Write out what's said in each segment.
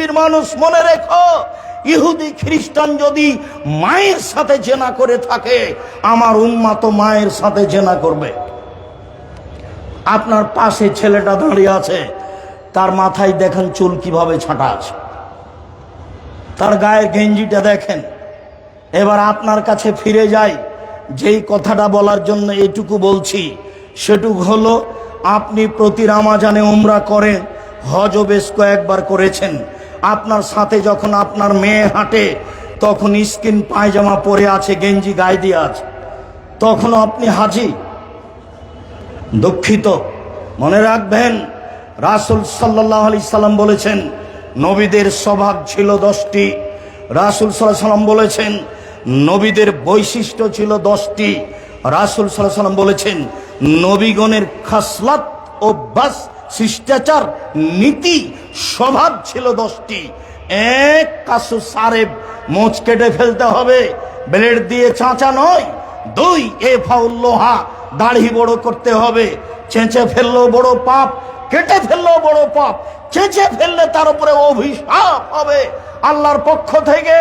পৃথিবীর মানুষ মনে রেখো, ইহুদি, খ্রিস্টান যদি মায়ের সাথে জেনা করে থাকে, আমার উম্মা তো মায়ের সাথে জেনা করবে। আপনার পাশে ছেলেটা দাঁড়িয়ে আছে, তার মাথায় দেখেন চুল কীভাবে ছাঁটা আছে। তার গায়ের গেঞ্জিটা দেখেন, এবার আপনার কাছে ফিরে যাই, যেই কথাটা বলার জন্য এটুকু বলছি, সেটুকু হলো, আপনি প্রতি রামাজানে উমরা করেন, হজও বেশ কয়েকবার করেছেন আপনার সাথে যখন আপনার মেয়ে হাঁটে, তখন স্কিন পায়জামা পরে আছে, গেঞ্জি গায়ে দিয়ে আছে। তখন আপনি হাজি। দুঃখিত। মনে রাখবেন, রাসুল সাল্লাহ আলি সাল্লাম বলেছেন, নবীদের স্বভাব ছিল দশটি। রাসুল সাল্লাহ সাল্লাম বলেছেন, নবীদের বৈশিষ্ট্য ছিল দশটি। রাসুল সাল্লাহ সাল্লাম বলেছেন, নবীগণের খাসলাত, অভ্যাস, শিষ্টাচার, নীতি স্বভাব ছিল দশটি। এক কাসু সারেব, মোচ কেটে ফেলতে হবে, ব্লেড দিয়ে চাঁচা নয়, দুই, এ ফাউল লোহা, দাড়ি বড় করতে হবে, চেঁচে ফেলল বড় পাপ, কেটে ফেলল বড় পাপ, চেঁচে ফেললে তার উপরে অভিশাপ হবে। আল্লাহর পক্ষ থেকে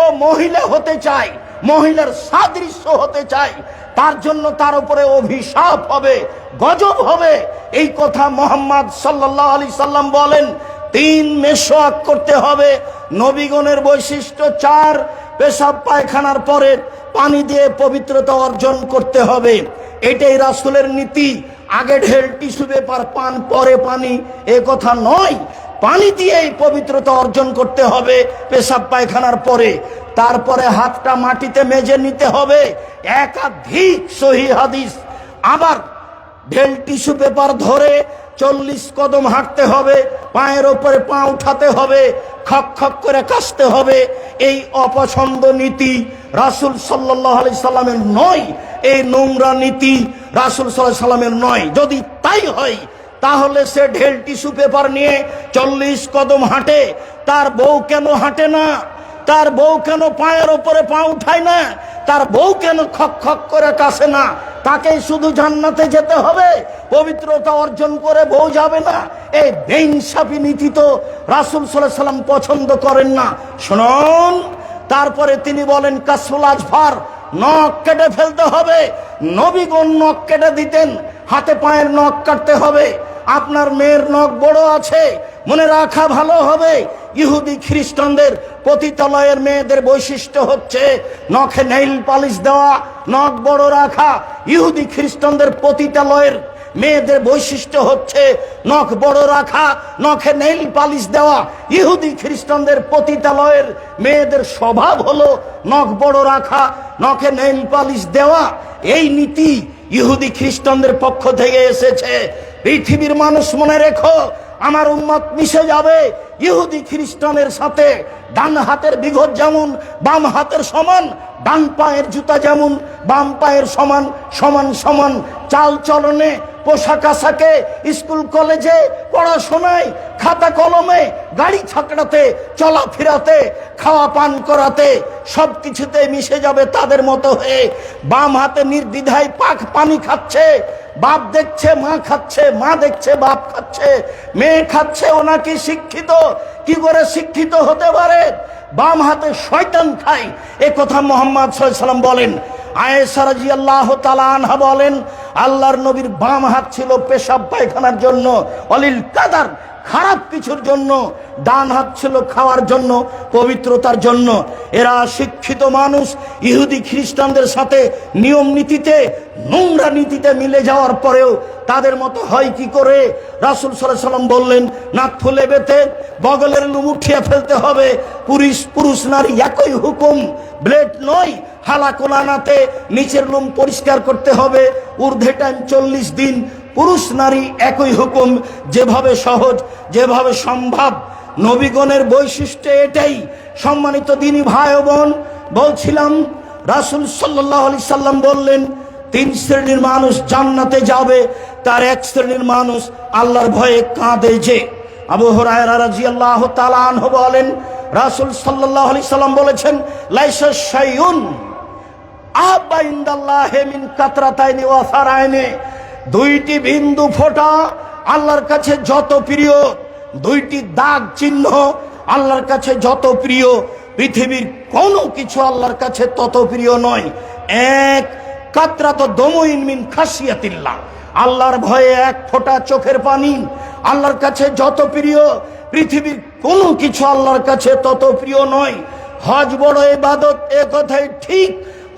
ও মহিলা হতে চাই, মহিলার সাদৃশ্য হতে চাই, তার জন্য তার উপরে অভিশাপ হবে, গজব হবে। এই কথা মোহাম্মদ সাল্লাহ আলি সাল্লাম বলেন তিন মেশোয়াক করতে হবে। নবীগণের বৈশিষ্ট্য চার, পেশাব পায়খানার পরে পানি দিয়ে পবিত্রতা অর্জন করতে হবে। এটাই রাসুলের নীতি। আগে ঢেল, টিস্যু পেপার, পান, পরে পানি, এ কথা নয়। পানি দিয়েই পবিত্রতা অর্জন করতে হবে পেশাব পায়খানার পরে। তারপরে হাতটা মাটিতে মেজে নিতে হবে। একাধিক সহি হাদিস। আবার ঢেল, টিস্যু পেপার ধরে চল্লিশ কদম হাঁটতে হবে, পায়ের ওপরে পা উঠাতে হবে, খক খক করে কাশতে হবে। এই অপছন্দ নীতি রাসুল সাল্লাহ আলি সাল্লামের নয়, এই নোংরা নীতি রাসুল সাল্লাহ সাল্লামের নয়। যদি তাই হয়, তাহলে সে ঢেল টিস্যু পেপার নিয়ে চল্লিশ কদম হাঁটে, তার বউ কেন হাঁটে না? তার বউ কেন পায়ের ওপরে পা উঠায় না? তার বউ কেন খক খক করে কাশে না? তাকেই শুধু জান্নাতে যেতে হবে। পবিত্রতা অর্জন করে বউ যাবে না। এই বেইনসাফি নীতি তো রাসুল সাল্লাম পছন্দ করেন না। শুনুন, তারপরে তিনি বলেন কাসুল আজফার নখ কেটে ফেলতে হবে। নবীগণ নখ কেটে দিতেন। হাতে পায়ের নখ কাটতে হবে। আপনার মেয়ের নখ বড় আছে। মনে রাখা ভালো হবে। ইহুদি খ্রিস্টানদের পতিতালয়ের মেয়েদের বৈশিষ্ট্য হচ্ছে নখে নেইল পালিশ দেওয়া, নখ বড় রাখা। ইহুদি খ্রিস্টানদের পতিতালয়ের মেয়েদের বৈশিষ্ট্য হচ্ছে নখ বড় রাখা, নখে নেইল পালিশ দেওয়া। ইহুদি খ্রিস্টানদের পতিতালয়ের মেয়েদের স্বভাব হলো নখ বড় রাখা, নখে নেইল পালিশ দেওয়া। এই নীতি ইহুদি খ্রিস্টানদের পক্ষ থেকে এসেছে। পৃথিবীর মানুষ মনে রেখো আমার উম্মত মিশে যাবে। ইহুদি খ্রিস্টানের সাথে ডান হাতের বিঘত যেমন, বাম হাতের সমান, ডান পায়ের জুতা যেমন, বাম পায়ের সমান সমান সমান। চাল চলনে, পোশাক আশাকে, স্কুল কলেজে, পড়াশোনায়, খাতা কলমে, গাড়ি ছাকড়াতে, চলাফেরাতে, খাওয়া পান করাতে, সব কিছুতে মিশে যাবে তাদের মতো হয়ে। বাম হাতে নির্দ্বিধায় পাক পানি খাচ্ছে, বাপ দেখছে, মা খাচ্ছে, মা দেখছে, বাপ খাচ্ছে, মেয়ে খাচ্ছে ওনাকে শিক্ষিত। কি করে শিক্ষিত হতে পারে? বাম হাতে শয়তান খাই। এ কথা মোহাম্মদ সাল্লাম বলেন। আয়েসারাজি আল্লাহ বলেন, আল্লাহর নবীর বাম হাত ছিল পেশাব পায়খানার জন্য। অলিল কাদার খারাপ কিছুর জন্য, ডান হাত ছিল খাওয়ার জন্য, পবিত্রতার জন্য। এরা শিক্ষিত মানুষ, ইহুদি খ্রিস্টানদের সাথে নিয়ম নীতিতে, নোংরা নীতিতে মিলে যাওয়ার পরেও তাদের মতো হয় কি করে? রাসুল সাল্লাম বললেন নাক ফুলে বেতে বগলের লুম উঠিয়ে ফেলতে হবে। পুরুষ পুরুষ নারী একই হুকুম। ব্লেড নয় হালা কোলানাতে নিচের লুম পরিষ্কার করতে হবে। ঊর্ধ্বে টাইম চল্লিশ দিন পুরুষ নারী একই হুকুম, যেভাবে সহজ, যেভাবে সম্ভব। নবীগণের বৈশিষ্ট্য এটাই। সম্মানিত দিনী ভাই বোন, বলছিলাম, রাসুল সাল্লাহ আলি সাল্লাম বললেন, তিন শ্রেণির মানুষ জান্নাতে যাবে, তার এক শ্রেণির মানুষ আল্লাহর ভয়ে কাঁদে যে। আবু বলেন, রাসুল সাল্লাহ সাল্লাম বলেছেন মিন ওয়াসারাইনি দুইটি বিন্দু ফোঁটা আল্লাহর কাছে যত প্রিয়, দুইটি দাগ চিহ্ন আল্লাহর কাছে যত প্রিয়, পৃথিবীর কোনো কিছু আল্লাহর কাছে তত প্রিয় নয়। এক কাতরা তো দমইন মিন খাসিয়াতিল্লাহ। আল্লাহর ভয়ে এক ফোঁটা চোখের পানি আল্লাহর কাছে যত প্রিয়, পৃথিবীর কোনো কিছু আল্লাহর কাছে তত প্রিয় নয়। হজ বড় এবাদত, এ কথাই ঠিক।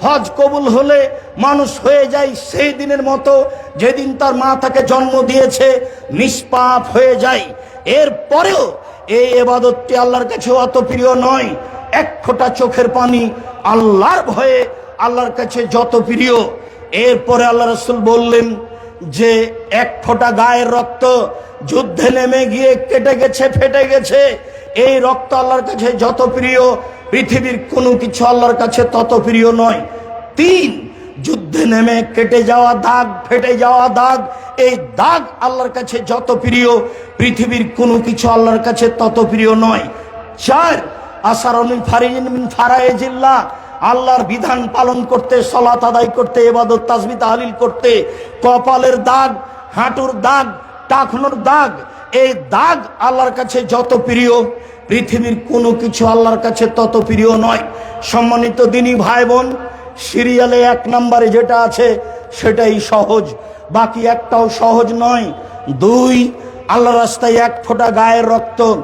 হজ কবুল হলে মানুষ হয়ে যায় সেই দিনের মতো, যেদিন তার মা তাকে জন্ম দিয়েছে, নিষ্পাপ হয়ে যায়। এর পরেও এই এবাদতটি আল্লাহর কাছে অত প্রিয় নয়। এক ফোঁটা চোখের পানি আল্লাহর ভয়ে আল্লাহর কাছে যত প্রিয়। এরপরে আল্লাহ রসুল বললেন যে, এক ফোঁটা গায়ের রক্ত যুদ্ধে নেমে গিয়ে কেটে গেছে, ফেটে গেছে। এই রক্ত আল্লাহর কাছে যত প্রিয় পৃথিবীর কোনো কিছু আল্লাহর কাছে তত প্রিয় নয়। তিন, যুদ্ধে নেমে কেটে যাওয়া দাগ, ফেটে যাওয়া দাগ, এই দাগ আল্লাহর কাছে যত প্রিয়, পৃথিবীর কোনো কিছু আল্লাহর কাছে তত প্রিয় নয়। চার আসারমিন ফারিজিন মিন ফারায়েজিল্লাহ, আল্লাহর বিধান পালন করতে, সলাত আদায় করতে এবাদত তাসবি তাহলিল করতে, কপালের দাগ, হাঁটুর দাগ টাকনোর দাগ এই দাগ আল্লাহর কাছে যত প্রিয়, পৃথিবীর কোনো কিছু আল্লাহর কাছে তত প্রিয় নয়। সম্মানিত দিনী ভাই বোন সিরিয়ালে এক নম্বরে যেটা আছে, সেটাই সহজ। বাকি একটাও সহজ নয়। দুই আল্লাহ রাস্তায় এক ফোঁটা গায়ের রক্ত।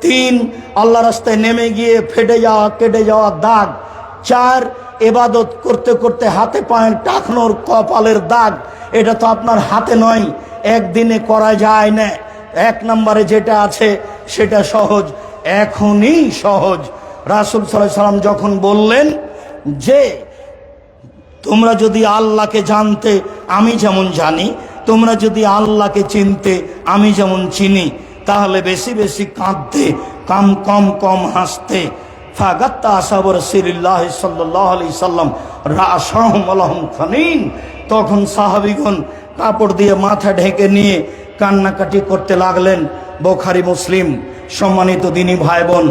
তিন আল্লাহ রাস্তায় নেমে গিয়ে ফেটে যাওয়া, কেটে যাওয়া দাগ। চার এবাদত করতে করতে হাতে পায়ের টাকনোর কপালের দাগ। এটা তো আপনার হাতে নয়, একদিনে করা যায় না। এক নম্বরে যেটা আছে, সেটা সহজ, এখনই সহজ। রাসুল সাল্লাহ সাল্লাম যখন বললেন যে, তোমরা যদি আল্লাহকে জানতে, আমি যেমন জানি, তোমরা যদি আল্লাহকে চিনতে, আমি যেমন চিনি, তাহলে বেশি বেশি কাঁদতে, কম কম কম হাসতে। আলহম তখন সাহাবিগণ কাপড় দিয়ে মাথা ঢেকে নিয়ে কান্নাকাটি করতে লাগলেন বোখারি মুসলিম। সম্মানিত দিনী ভাই বোন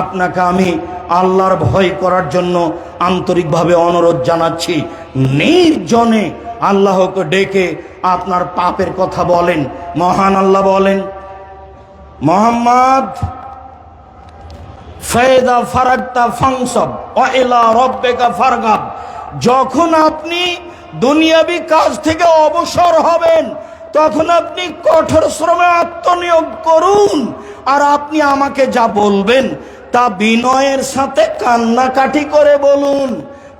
আপনাকে আমি আল্লাহর ভয় করার জন্য আন্তরিকভাবে অনুরোধ জানাচ্ছি। নির্জনে আল্লাহকে ডেকে আপনার পাপের কথা বলেন। মহান আল্লাহ বলেন, মোহাম্মদ ফেদা ফারাক্তা ফাংসব ওয়াইলা রব্বেকা ফারগাব। যখন আপনি দুনিয়াবি কাজ থেকে অবসর হবেন তখন আপনি কঠোর শ্রমে আত্মনিয়োগ করুন আর আপনি আমাকে যা বলবেন তা বিনয়ের সাথে কান্নাকাটি করে বলুন।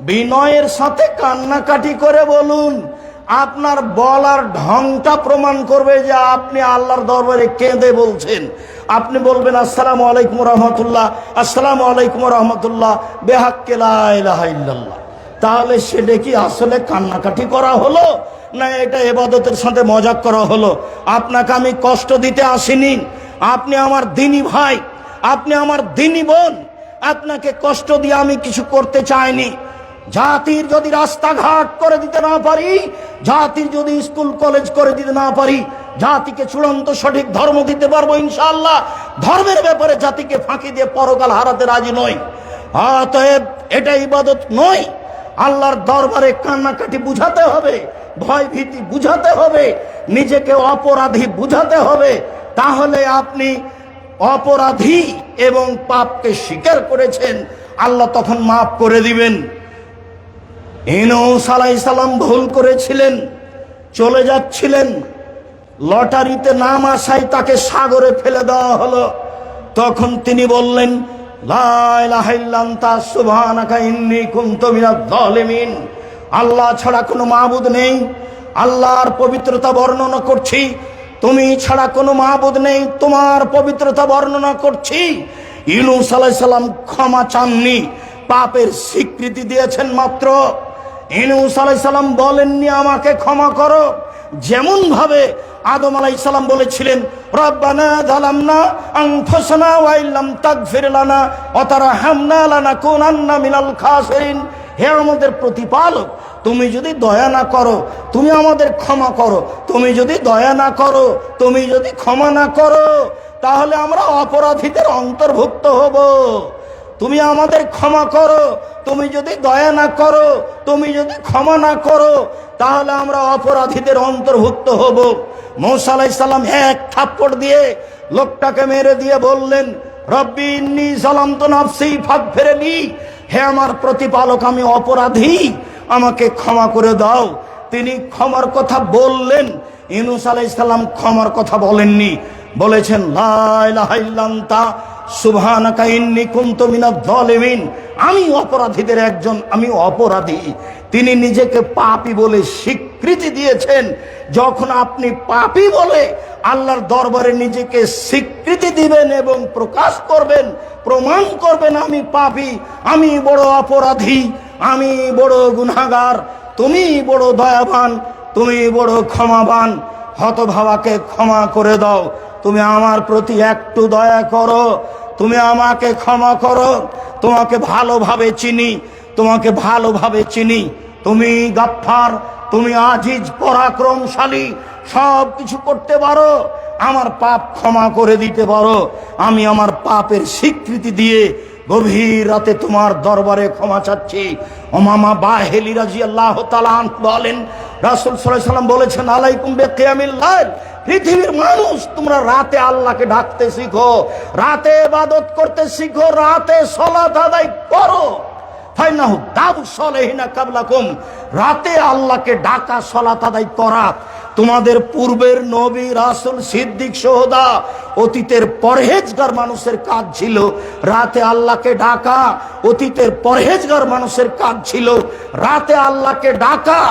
বিনয়ের সাথে কান্নাকাটি করে বলুন। আপনার বলার ঢংটা প্রমাণ করবে যে আপনি আল্লাহর দরবারে কেঁদে বলছেন। আপনি বলবেন, আসসালামু আলাইকুম রহমতুল্লাহ, আসসালামু আলাইকুম রহমতুল্লাহ বেহাক্কেল্লাহ তাহলে সেটা কি আসলে কান্নাকাটি করা হলো? না এটা এবাদতের সাথে মজাক করা হলো? আপনাকে আমি কষ্ট দিতে আসিনি। আপনি আমার দিনী ভাই, আপনি আমার দিনী বোন। আপনাকে কষ্ট দিয়ে আমি কিছু করতে চাইনি। জাতির যদি রাস্তাঘাট করে দিতে না পারি, জাতির যদি স্কুল, কলেজ করে দিতে না পারি, জাতিকে চূড়ান্ত সঠিক ধর্ম দিতে পারব ইনশাআল্লাহ। ধর্মের ব্যাপারে জাতিকে ফাঁকি দিয়ে পরকাল হারাতে রাজি নই। অতএব এটা ইবাদত নয়। আল্লাহর দরবারে কান্নাকাটি বুঝাতে হবে ভয় ভীতি বুঝাতে হবে, নিজেকে অপরাধী বুঝাতে হবে, তাহলে আপনি অপরাধী এবং পাপকে স্বীকার করেছেন, আল্লাহ তখন মাফ করে দিবেন। ইনুস আলাই সালাম ভুল করেছিলেন, চলে যাচ্ছিলেন, লটারিতে নাম আসায় তাকে সাগরে ফেলে দেওয়া হলো। তখন তিনি বললেন আল্লাহ ছাড়া কোনো মাবুদ নেই, আল্লাহর পবিত্রতা বর্ণনা করছি। তুমি ছাড়া কোনো মাহবুদ নেই, তোমার পবিত্রতা বর্ণনা করছি। আলাইহিস সালাম ক্ষমা চাননি, পাপের স্বীকৃতি দিয়েছেন মাত্র। ইনুস আলাইসাল্লাম বলেননি, আমাকে ক্ষমা করো। যেমন ভাবে আদম আলাইসাল্লাম বলেছিলেন, রব্বানা জালামনা আনফুসানা ওয়া ইল্লাম তাগফির লানা ওয়া তারহামনা লানাকুনান্না মিনাল হে আমাদের প্রতিপালক, তুমি যদি দয়া না করো, তুমি আমাদের ক্ষমা করো। তুমি যদি দয়া না করো, তুমি যদি ক্ষমা না করো, তাহলে আমরা অপরাধীদের অন্তর্ভুক্ত হব। তুমি আমাদের ক্ষমা করো। তুমি যদি দয়া না করো, তুমি যদি ক্ষমা না করো, তাহলে আমরা অপরাধীদের অন্তর্ভুক্ত হব। মৌসা আলাইসাল্লাম এক থাপ্পড় দিয়ে লোকটাকে মেরে দিয়ে বললেন, রব্বি ইন্নি জালামতু নাফসি, ফাগফিরলি। হে আমার প্রতিপালক, আমি অপরাধী। আমাকে ক্ষমা করে দাও। তিনি ক্ষমার কথা বললেন। ইনুস আলাইসাল্লাম ক্ষমার কথা বলেননি। বলেছেন, লা আমি অপরাধীদের একজন, আমি অপরাধী। তিনি নিজেকে পাপি বলে স্বীকৃতি দিয়েছেন। যখন আপনি পাপি বলে আল্লাহর দরবারে নিজেকে স্বীকৃতি দিবেন এবং প্রকাশ করবেন, প্রমাণ করবেন, আমি পাপি, আমি বড় অপরাধী, আমি বড় গুনাহগার, তুমি বড় দয়াবান, তুমি বড় ক্ষমাবান, হতভাবাকে ক্ষমা করে দাও। তুমি আমার প্রতি একটু দয়া করো। তুমি আমাকে ক্ষমা করো। তোমাকে ভালোভাবে চিনি। তোমাকে ভালোভাবে চিনি। তুমি গাফফার, তুমি আজিজ, পরাক্রমশালী, সব কিছু করতে পারো। আমার পাপ ক্ষমা করে দিতে পারো। আমি আমার পাপের স্বীকৃতি দিয়ে গভীর রাতে তোমার দরবারে ক্ষমা চাচ্ছি। ওমামা বাহেলি রাজি আল্লাহ বলেন, রাসুল সাল্লাম বলেছেন, আলাইকুম বেকিয়ামিল লাইল। পৃথিবীর মানুষ, তোমরা রাতে আল্লাহকে ডাকতে শিখো, রাতে ইবাদত করতে শিখো, রাতে সলাত আদায় করো। রাতে আল্লাহকে ডাকা, সলাত আদায় করা। তোমাদের পূর্বের নবী, রাসুল, সিদ্দিক, সোহদা, অতীতের পরহেজগার মানুষের কাজ ছিল রাতে আল্লাহকে ডাকা, অতীতের পরহেজগার মানুষের কাজ ছিল রাতে আল্লাহকে ডাকা।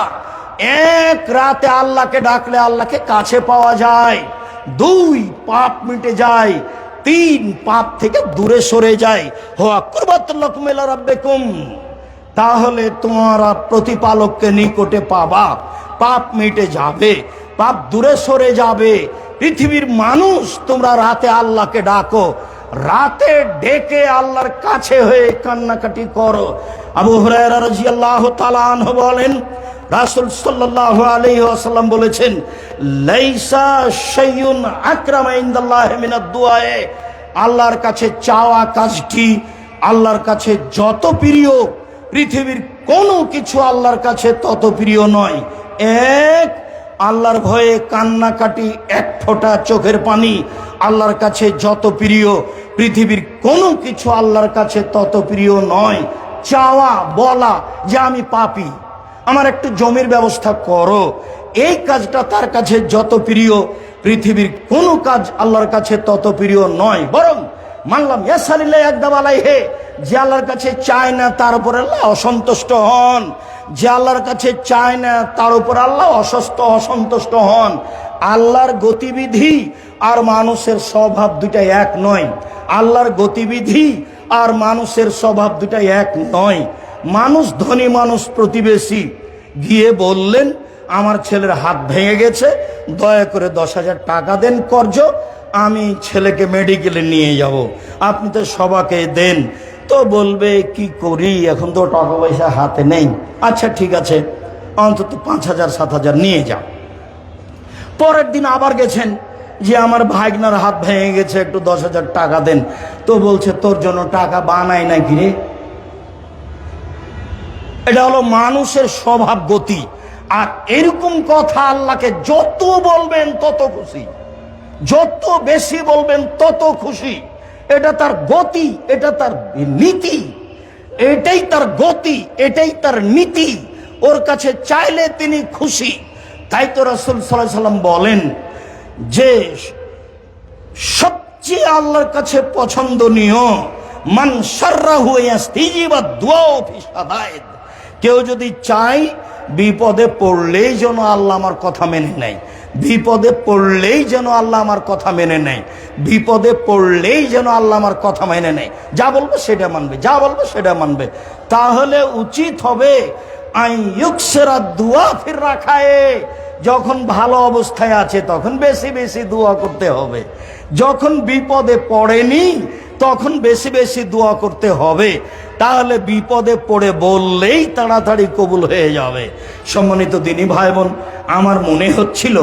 এক রাতে আল্লাহকে ডাকলে আল্লাহকে কাছে পাওয়া যায়। দুই পাপ মিটে যায়, তিন পাপ থেকে দূরে সরে যায়। তাহলে তোমারা প্রতিপালককে নিকটে পাবা। পাপ মিটে যাবে, পাপ দূরে সরে যাবে। পৃথিবীর মানুষ, তোমরা রাতে আল্লাহকে ডাকো। রাতে ডেকে আল্লাহর কাছে হয়ে কান্নাকাটি করো। আবু তাআলা বলেন রাসূল সাল্লাল্লাহু আলাইহি ওয়াসাল্লাম বলেছেন, লাইসা শাইউন আকরামা ইনদাল্লাহি মিনাদ দুআয়ে। আল্লাহর কাছে চাওয়া কাজটি, আল্লাহর কাছে যত প্রিয়, পৃথিবীর কোনো কিছু আল্লাহর কাছে তত প্রিয় নয়। এক, আল্লাহর ভয়ে কান্নাকাটি এক ফোঁটা চোখের পানি আল্লাহর কাছে যত প্রিয়, পৃথিবীর কোনো কিছু আল্লাহর কাছে তত প্রিয় নয়। চাওয়া, বলা যে আমি পাপি। আমার একটু জমির ব্যবস্থা করো। এই কাজটা তার কাছে যত প্রিয়, পৃথিবীর কোনো কাজ আল্লাহর কাছে তত প্রিয় নয়। বরং মানলাম, ইয়াসালিল্লাহ একদম আলাইহে, যে আল্লাহর কাছে চায় না তার উপর আল্লাহ অসন্তুষ্ট হন। যে আল্লাহর কাছে চায় না তার উপর আল্লাহ অসস্ত অসন্তুষ্ট হন। আল্লাহর গতিবিধি আর মানুষের স্বভাব দুটাই এক নয়। আল্লাহর গতিবিধি আর মানুষের স্বভাব দুটাই এক নয়। মানুষ, ধনী মানুষ প্রতিবেশী। গিয়ে বললেন, আমার ছেলের হাত ভেঙে গেছে, দয়া করে দশ হাজার টাকা দেন কর্জ আমি ছেলেকে মেডিকেলে নিয়ে যাব। আপনি তো সবাকে দেন। তো বলবে, কি করি? এখন তো টাকা পয়সা হাতে নেই। আচ্ছা ঠিক আছে, অন্তত পাঁচ হাজার, সাত হাজার নিয়ে যাও পরের দিন আবার গেছেন, যে আমার ভাইগনার হাত ভেঙে গেছে, একটু দশ হাজার টাকা দেন। তো বলছে, তোর জন্য টাকা বানাই নাকি রে? এটা হলো মানুষের স্বভাব, গতি। আর এরকম কথা আল্লাহকে যত বলবেন তত খুশি। যত বেশি বলবেন তত খুশি। এটা তার গতি, এটা তার নীতি। এটাই তার গতি, এটাই তার নীতি। ওর কাছে চাইলে তিনি খুশি। তাই তো রসুল সাল্লাম বলেন যে, সবচেয়ে আল্লাহর কাছে পছন্দনীয়, মান বা দোয়াও ফিসাদায়দ কেউ যদি চায়, বিপদে পড়লেই যেন আল্লাহ আমার কথা মেনে নেয়। বিপদে পড়লেই যেন আল্লাহ আমার কথা মেনে নেয়। বিপদে পড়লেই যেন আল্লাহ আমার কথা মেনে নেয়। যা বলব সেটা মানবে, যা বলব সেটা মানবে। তাহলে উচিত হবে যখন ভালো অবস্থায় আছে, তখন বেশি বেশি দোয়া করতে হবে। যখন বিপদে পড়েনি তখন বেশি বেশি দোয়া করতে হবে। তাহলে বিপদে পড়ে বললেই তাড়াতাড়ি কবুল হয়ে যাবে। সম্মানিত দিনী ভাই বোন আমার মনে হচ্ছিল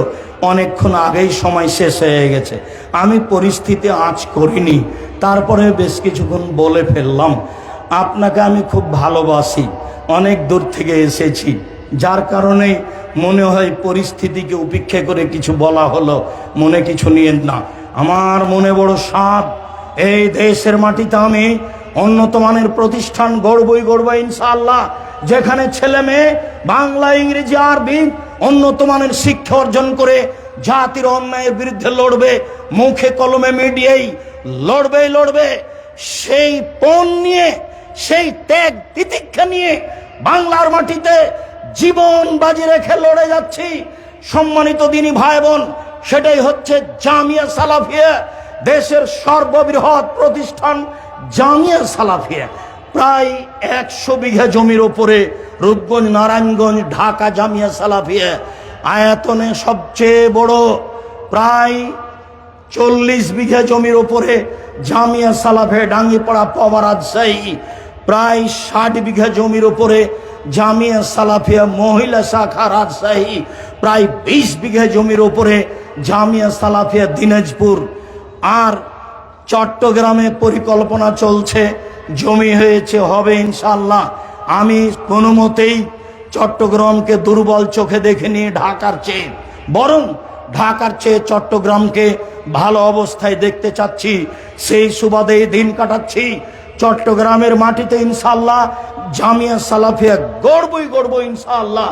অনেকক্ষণ আগেই সময় শেষ হয়ে গেছে। আমি পরিস্থিতি আঁচ করিনি, তারপরে বেশ কিছুক্ষণ বলে ফেললাম, আপনাকে আমি খুব ভালোবাসি, অনেক দূর থেকে এসেছি। যার কারণে মনে হয় পরিস্থিতিকে উপেক্ষা করে কিছু বলা হলো, মনে কিছু নিয়ে না। আমার মনে বড় সাপ এই দেশের মাটিতে আমি উন্নত মানের প্রতিষ্ঠান গড়বই গড়বো ইনশাআল্লাহ। যেখানে ছেলে মেয়ে, বাংলা, ইংরেজি, আরবি উন্নত মানের শিক্ষা অর্জন করে জাতির অন্যায়ের বিরুদ্ধে লড়বে, মুখে কলমে মিডিয়াই লড়বে লড়বে। সেই পণ নিয়ে, সেই ত্যাগ তিতিক্ষা নিয়ে বাংলার মাটিতে জীবন বাজি রেখে লড়ে যাচ্ছি। সম্মানিত দিনী ভাই বোন, সেটাই হচ্ছে জামিয়া সালাফিয়া। দেশের সর্ববৃহৎ প্রতিষ্ঠান জামিয়া সালাফিয়া। প্রায় একশো বিঘা জমির ওপরে রূপগঞ্জ, নারায়ণগঞ্জ, ঢাকা জামিয়া সালাফিয়া। আয়তনে সবচেয়ে বড় প্রায় চল্লিশ বিঘা জমির ওপরে জামিয়া সালাফে ডাঙ্গিপাড়া পাওয়া রাজশাহী। প্রায় ষাট বিঘা জমির ওপরে জামিয়া সালাফিয়া, মহিলা শাখা রাজশাহী। প্রায় বিশ বিঘা জমির ওপরে জামিয়া সালাফিয়া, দিনাজপুর। আর চট্টগ্রামে পরিকল্পনা চলছে, জমি হয়েছে, হবে ইনশাল্লাহ আমি কোনো মতেই চট্টগ্রামকে দুর্বল চোখে দেখে নিয়ে ঢাকার চেয়ে, বরং ঢাকার চেয়ে চট্টগ্রামকে ভালো অবস্থায় দেখতে চাচ্ছি, সেই সুবাদে দিন কাটাচ্ছি। চট্টগ্রামের মাটিতে ইনশাল্লাহ জামিয়া সালাফিয়া গড়বই গড়ব ইনশাল্লাহ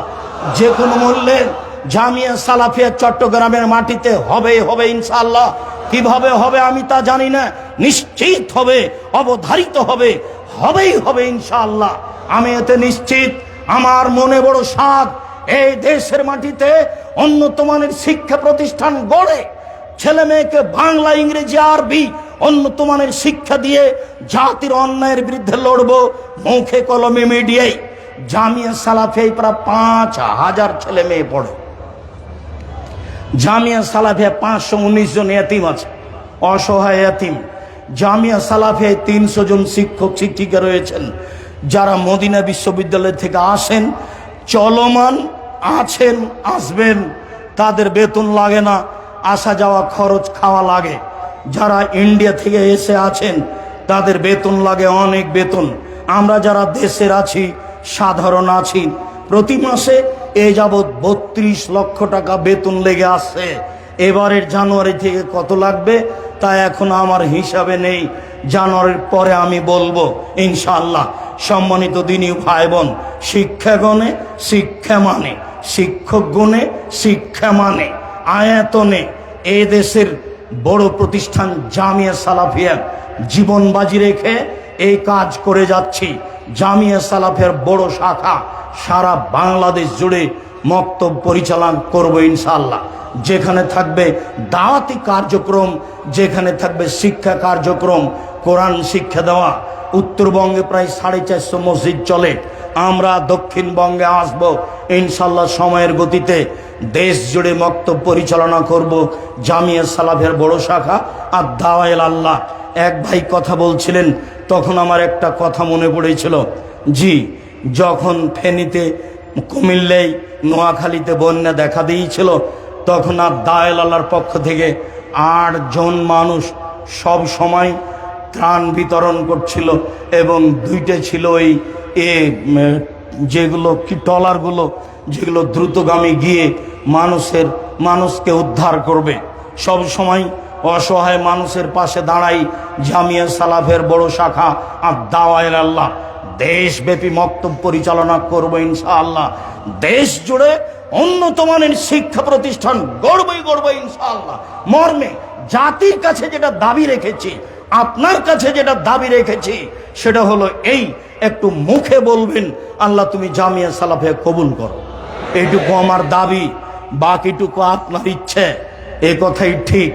যে কোনো মূল্যে জামিয়া সালাফিয়া চট্টগ্রামের মাটিতে হবে হবে ইনশাল্লাহ কীভাবে হবে আমি তা জানি না। নিশ্চিত হবে, অবধারিত হবে, হবেই হবে ইনশাআল্লাহ। আমি এতে নিশ্চিত। আমার মনে বড় সাধ এই দেশের মাটিতে উন্নত মানের শিক্ষা প্রতিষ্ঠান গড়ে ছেলে মেয়েকে বাংলা, ইংরেজি, আরবি উন্নত মানের শিক্ষা দিয়ে জাতির অন্যায়ের বিরুদ্ধে লড়বো মুখে কলমে মিডিয়ায়। জামিয়া সালাফিয়ায় প্রায় পাঁচ হাজার ছেলে মেয়ে পড়ে। জামিয়া সালাফিয়া পাঁচশো উনিশ জন এতিম আছে। অসহায় এতিম জামিয়া সালাফিয়ায় তিনশো জন শিক্ষক, শিক্ষিকা রয়েছেন। যারা মদিনা বিশ্ববিদ্যালয় থেকে আসেন, চলমান, আছেন, আসবেন, তাদের বেতন লাগে না, আসা যাওয়া খরচ খাওয়া লাগে। যারা ইন্ডিয়া থেকে এসে আছেন, তাদের বেতন লাগে অনেক বেতন। আমরা যারা দেশের আছি, সাধারণ আছি, প্রতি মাসে এ যাবৎ বত্রিশ লক্ষ টাকা বেতন লেগে আসছে এবারের জানুয়ারি থেকে কত লাগবে তা এখন আমার হিসাবে নেই। জানুয়ারির পরে আমি বলব ইনশাল্লাহ সম্মানিত দিনী ভাই বোন শিক্ষাগণে শিক্ষা মানে শিক্ষক গুণে শিক্ষা মানে আয়াতনে এ দেশের বড় প্রতিষ্ঠান জামিয়া সালাফিয়া জীবন বাজি রেখে এই কাজ করে যাচ্ছি। জামিয়া সালাফিয়ার বড় শাখা সারা বাংলাদেশ জুড়ে মক্তব পরিচালনা করব ইনশাল্লাহ যেখানে থাকবে দাওয়াতি কার্যক্রম, যেখানে থাকবে শিক্ষা কার্যক্রম, কোরআন শিক্ষা দেওয়া। উত্তরবঙ্গে প্রায় সাড়ে চারশো মসজিদ চলে। আমরা দক্ষিণবঙ্গে আসব। ইনশাল্লাহ সময়ের গতিতে দেশ জুড়ে মক্তব পরিচালনা করব জামিয়া সালাফের বড় শাখা আর দাওয়াইল আল্লাহ। এক ভাই কথা বলছিলেন, তখন আমার একটা কথা মনে পড়েছিল। জি যখন ফেনীতে কুমিল্লায় নোয়াখালীতে বন্যা দেখা দিয়েছিল, তখন আর দায়েল আল্লাহর পক্ষ থেকে আট জন মানুষ সব সময় ত্রাণ বিতরণ করছিল এবং দুইটা ছিল ওই এ যেগুলো কি টলারগুলো যেগুলো দ্রুতগামী গিয়ে মানুষের, মানুষকে উদ্ধার করবে। সব সময় অসহায় মানুষের পাশে দাঁড়াই জামিয়া সালাফের বড় শাখা আর দাওয়াইল আল্লাহ। দেশব্যাপী মক্তব পরিচালনা করব ইনশাআল্লাহ। দেশ জুড়ে উন্নত মানের শিক্ষা প্রতিষ্ঠান গড়বই গড়বই ইনশাআল্লাহ। মর্মে, জাতির কাছে যেটা দাবি রেখেছি, আপনার কাছে যেটা দাবি রেখেছি, সেটা হলো এই, একটু মুখে বলবেন, আল্লাহ তুমি জামিয়া সালাফে কবুল করো। এইটুকু আমার দাবি, বাকিটুকু আপনার ইচ্ছে, এ কথাই ঠিক।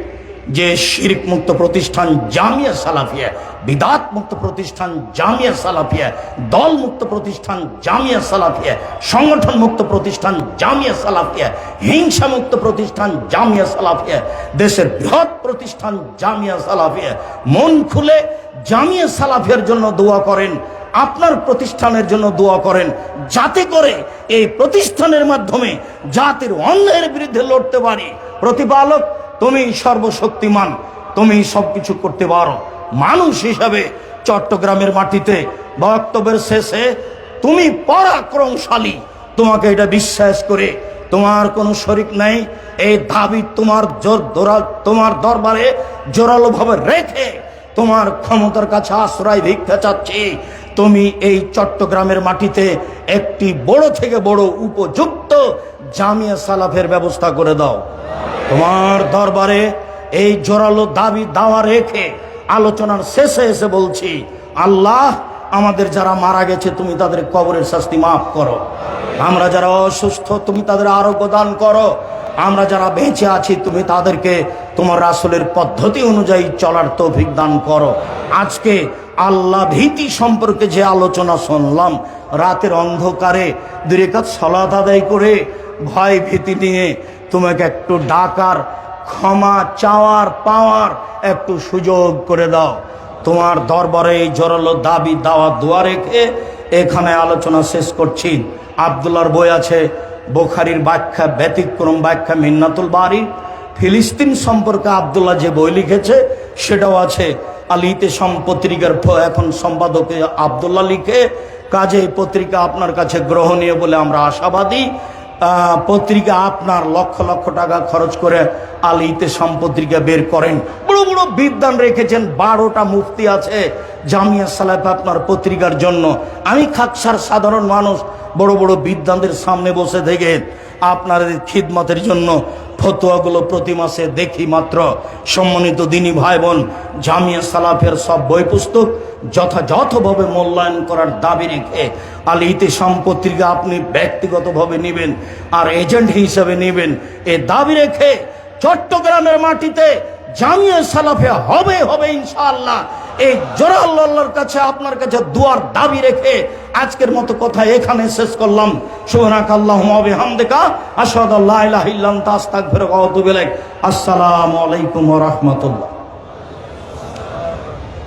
যে শিরিক মুক্ত প্রতিষ্ঠান জামিয়া সালাফিয়া বিদাত মুক্ত প্রতিষ্ঠান জামিয়া সালাফিয়া দল মুক্ত প্রতিষ্ঠান জামিয়া সালাফিয়া সংগঠন মুক্ত প্রতিষ্ঠান জামিয়া সালাফিয়া হিংসা মুক্ত প্রতিষ্ঠান জামিয়া সালাফিয়া, দেশের বৃহৎ প্রতিষ্ঠান জামিয়া সালাফিয়া। মন খুলে জামিয়া সালাফিয়ার জন্য দোয়া করেন, আপনার প্রতিষ্ঠানের জন্য দোয়া করেন, যাতে করে এই প্রতিষ্ঠানের মাধ্যমে জাতির অন্যায়ের বিরুদ্ধে লড়তে পারি। প্রতিপালক তুমি সর্বশক্তিমান তুমি সবকিছু করতে পারো। মানুষ হিসাবে চট্টগ্রামের মাটিতে বক্তব্যের শেষে তুমি পরাক্রমশালী, তোমাকে এটা বিশ্বাস করে তোমার কোনো শরিক নাই, এই দাবি তোমার জোর দোরা তোমার দরবারে জোরালো ভাবে রেখে তোমার ক্ষমতার কাছে আশ্রয় ভিক্ষা চাচ্ছি। তুমি এই চট্টগ্রামের মাটিতে একটি বড় থেকে বড় উপযুক্ত জামিয়া সালাফের ব্যবস্থা করে দাও। তোমার দরবারে এই জোরালো দাবি দাওয়া রেখে আলোচনার শেষে এসে বলছি, আল্লাহ আমাদের যারা মারা গেছে, তুমি তাদের কবরের শাস্তি মাফ করো। আমরা যারা অসুস্থ, তুমি তাদের আরোগ্য দান করো। আমরা যারা বেঁচে আছি, তুমি তাদেরকে তোমার রাসুলের পদ্ধতি অনুযায়ী চলার তৌফিক দান করো। আজকে আল্লাহ ভীতি সম্পর্কে যে আলোচনা শুনলাম, রাতের অন্ধকারে দুরেকাত সলাত আদায় করে ভয় ভীতি নিয়ে তোমাকে একটু ডাকার, ক্ষমা চাওয়ার, পাওয়ার একটু সুযোগ করে দাও। তোমার দরবারে এই জোরালো দাবি, দাওয়া, দোয়া রেখে এখানে আলোচনা শেষ করছি। আবদুল্লার বই আছে, বোখারির ব্যাখ্যা, ব্যতিক্রম ব্যাখ্যা, মিন্নাতুল বাড়ি ফিলিস্তিন সম্পর্কে আবদুল্লাহ যে বই লিখেছে, সেটাও আছে। আলিতে সম পত্রিকার এখন সম্পাদকে আবদুল্লাহ লিখে কাজে পত্রিকা আপনার কাছে গ্রহণীয় বলে আমরা আশাবাদী। পত্রিকা আপনার লক্ষ লক্ষ টাকা খরচ করে আলিতে সম্পত্রিকা বের করেন। বড় বড় বিদ্যান রেখেছেন, বারোটা মুফতি আছে জামিয়া সালাফ আপনার পত্রিকার জন্য। আমি খাকসার সাধারণ মানুষ, বড় বড় বিদ্যানদের সামনে বসে থেকে আপনাদের খিদমতের জন্য ফতোয়াগুলো প্রতি মাসে দেখি মাত্র। সম্মানিত দিনী ভাই বোন জামিয়া সালাফের সব বই পুস্তক যথাযথভাবে মূল্যায়ন করার দাবি রেখে আল ইতিসাম পত্রিকা আপনি ব্যক্তিগতভাবে নেবেন আর এজেন্ট হিসেবে নেবেন। এ দাবি রেখে চট্টগ্রামের মাটিতে জামিয়া সালাফে হবে হবে ইনশাআল্লাহ। এই জোরাল্লাহর কাছে আপনার কাছে দুয়ার দাবি রেখে আজকের মতো কথা এখানে শেষ করলাম। সুবহানাক আল্লাহুম্মা ওয়া বিহামদিকা আশহাদু আল্লা ইলাহা ইল্লা আনতা আস্তাগফিরুকা ওয়া আতুবু ইলাইক। আসসালামু আলাইকুম ওয়া রাহমাতুল্লাহ।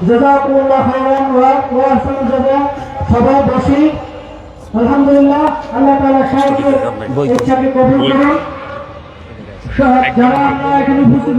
জাজাকুমুল্লাহ খাইরান ওয়া ওয়া জাযা। সবাই বসি। আলহামদুলিল্লাহ আল্লাহ তাআলা সাহায্য ইচ্ছাকে কবুল করুন। যারা আমরা এখানে উপস্থিত